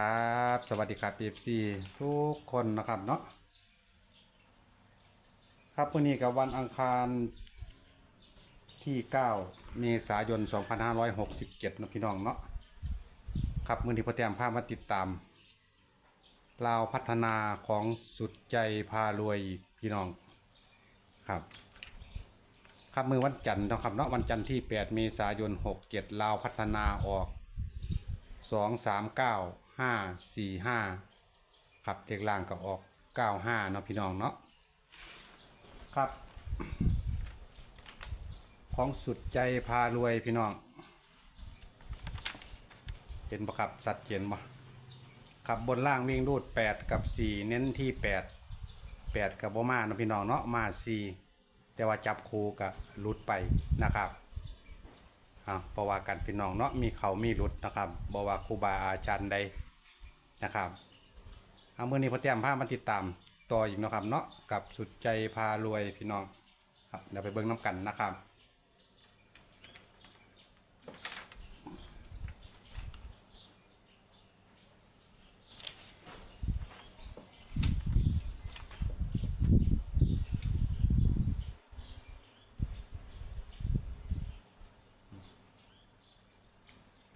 ครับ สวัสดีครับ FC ทุกคนนะครับเนาะครับวันนี้กับวันอังคารที่ 9 เมษายน 2567นะพี่น้องเนาะครับมือนี้พอแต้มพาพมาติดตามลาวพัฒนาของสุดใจพารวยพี่น้องครับครับมือวันจันทร์นะครับเนาะวันจันทร์ที่ 8 เมษายน 67ลาวพัฒนาออกสองสามเก้า ห้าสี่ห้าครับเลขล่างก็ออกเก้าห้าเนาะพี่น้องเนาะครับ ของสุดใจพารวยพี่น้อง เห็นปะครับสัดเจนปะครับบนล่างวิ่งรูดแปดกับสี่เน้นที่แปดแปดกับโบมาเนาะพี่น้องเนาะมาสี่แต่ว่าจับคูกับรุดไปนะครับอ่าเพราะวากันพี่น้องเนาะมีเขามีหลุดนะครับบอกว่าครูบาอาจารย์ใด นะครับเอาเมื่อนี้พอเตรียมผ้ามาติดตามต่ออีกนะครับเนาะกับสุดใจพารวยพี่น้องครับเดี๋ยวไปเบิ้งน้ำกันนะครับ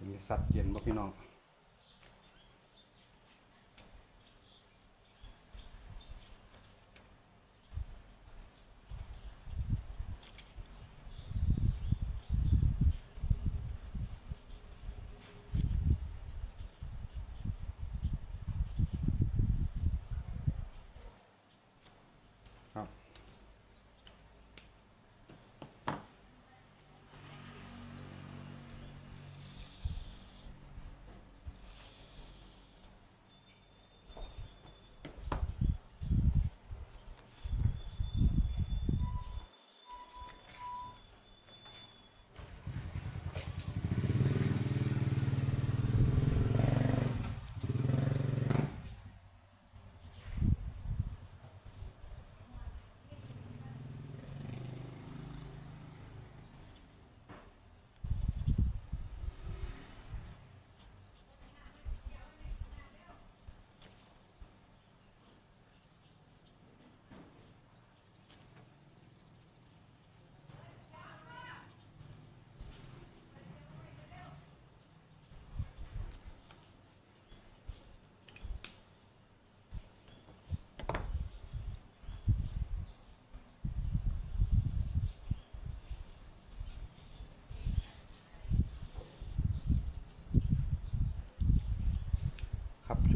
มีสัตว์เย็นบ่พี่น้อง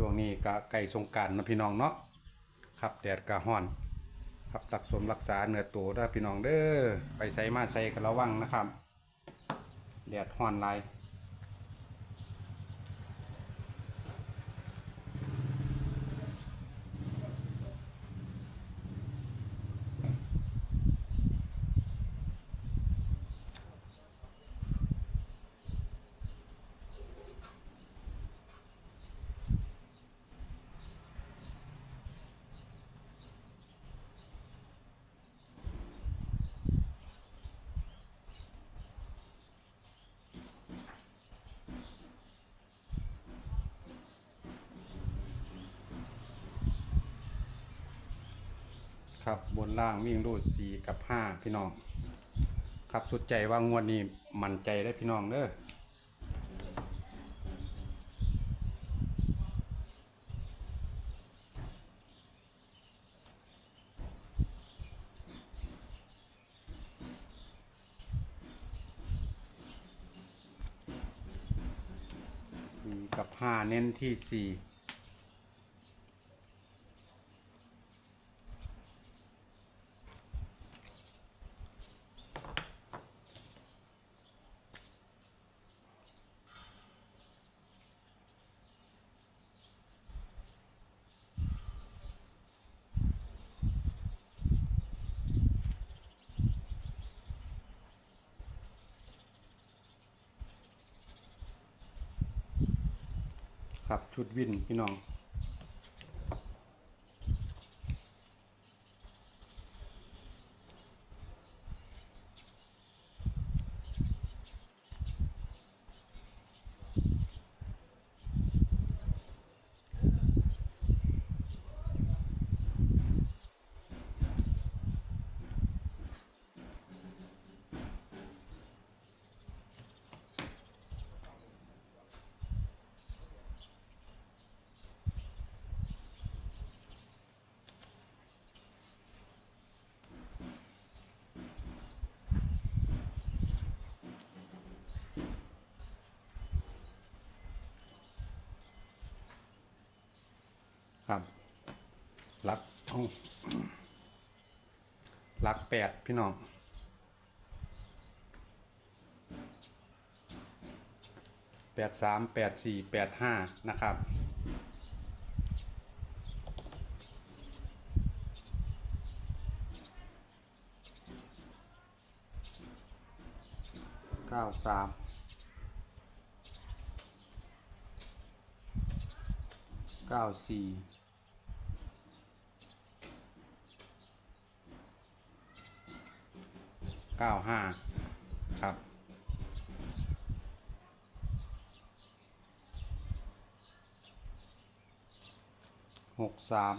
ช่วงนี้ก็ไก่สงการนะพี่น้องเนาะครับแดดกะฮ้อนครับรักสมรักษาเนื้อตัวได้พี่น้องเด้อไปใส่มาใส่กันระวังนะครับแดดฮ้อนลาย ครับบนล่างวิ่งรูดสี่กับห้าพี่น้อง ครับสุดใจว่างวดนี้มั่นใจได้พี่น้องเด้อกับห้าเน้นที่สี่ ครับ ชุดวินพี่น้อง หลักเอาหลักแปดพี่น้องแปดสามแปดสี่แปดห้านะครับเก้าสามเก้าสี่ เก้าห้าครับหกสาม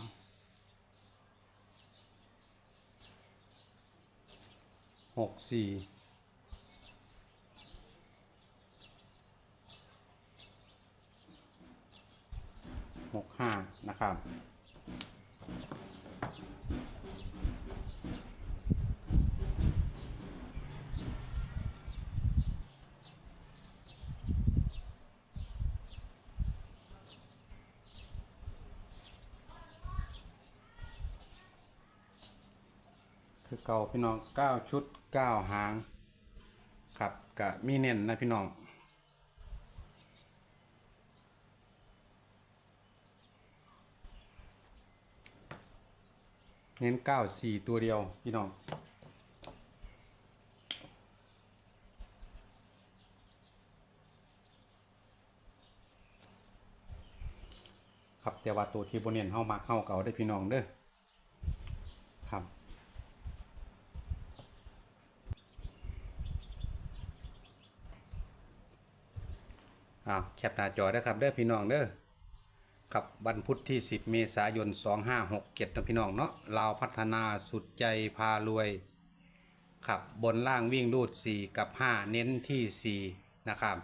หกสี่หกห้านะครับ คือเก่าพี่น้องเก้าชุดเก้าหางครับกะมีเน้นนะพี่น้องเน้นเก้าสี่ตัวเดียวพี่น้องครับแต่ว่าตัวที่บนเน้นเข้ามาเข้าเก่าได้พี่น้องเด้อครับ อ้าวแคปหน้าจอได้อครับเด้อพี่น้องเด้อครับวันพุธที่ 10 เมษายน 2567นะพี่น้องเนาะลาวพัฒนาสุดใจพารวยครับบนล่างวิ่งรูด 4 กับ 5 เน้นที่ 4 นะครับ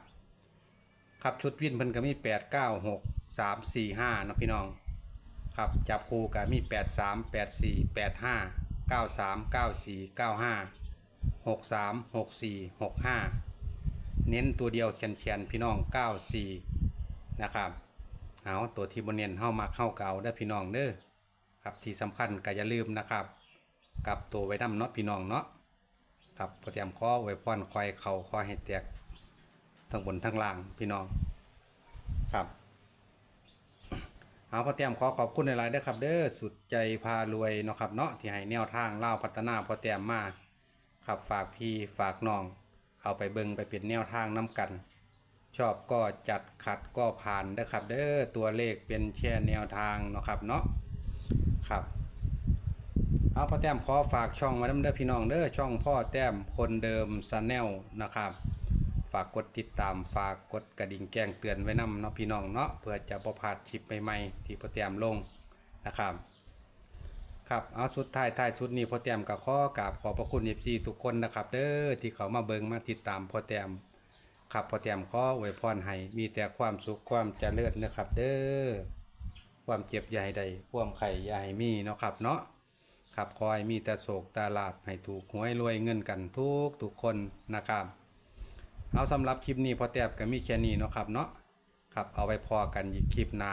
ครับชุดวิ่นเพิ่นก็มี 8 9 6 3 4 5นะพี่น้องครับจับคู่ก็มี 8 3 8 4 8 5 9 3 9 4 9 5 6 3 6 4 6 5 เน้นตัวเดียวแขนๆพี่น้อง94นะครับเอาตัวที่บนเน้นเข้ามาเข้าเก่าได้พี่น้องเด้อครับที่สำคัญก็อย่าลืมนะครับกับตัวไว้นำเนาะพี่น้องเนาะครับพอเตรียมข้อไว้ป้อนควายเข่าข้อให้แตกทั้งบนทั้งล่างพี่น้องครับเอาพอเตรียมขอขอบคุณในไลน์เด้ครับ เด้อสุดใจพารวยเนาะครับเนาะที่ให้แนวทางเล่าพัฒนาพอเตรียมมาครับฝากพี่ฝากน้อง เอาไปเบิงไปเป็นแนวทางน้ำกัน ชอบก็จัดขัดก็ผ่านเด้อครับ เด้อตัวเลขเป็นแค่แนวทางเนาะครับเนาะครับเอาพ่อแต้มขอฝากช่องไว้น้ำเด้อพี่น้องเด้อช่องพ่อแต้มคนเดิมซแนลนะครับฝากกดติดตามฝากกดกระดิ่งแจ้งเตือนไว้นำเนาะพี่น้องเนาะเพื่อจะประพาดคลิปใหม่ๆที่พ่อแต้มลงนะครับ ครับเอาสุดท้ายท้ายสุดนี้พ่อแต้มกับข้อกราบขอบพระคุณเอฟซีทุกคนนะครับเด้อที่เขามาเบิงมาติดตามพ่อแต้มครับพ่อแต้มข้ออวยพรให้มีแต่ความสุขความเจริญนะครับ เด้อความเจ็บอย่าให้ใดความไข่อย่าให้มีเนาะครับเนาะครับคอยมีแต่โศกตาลาบให้ถูกหวยรวยเงินกันทุกทุกคนนะครับ เอาสำหรับคลิปนี้พอแต้มก็มีแค่นี้เนาะครับเนาะครับเอาไว้พอกันอีกคลิปหน้า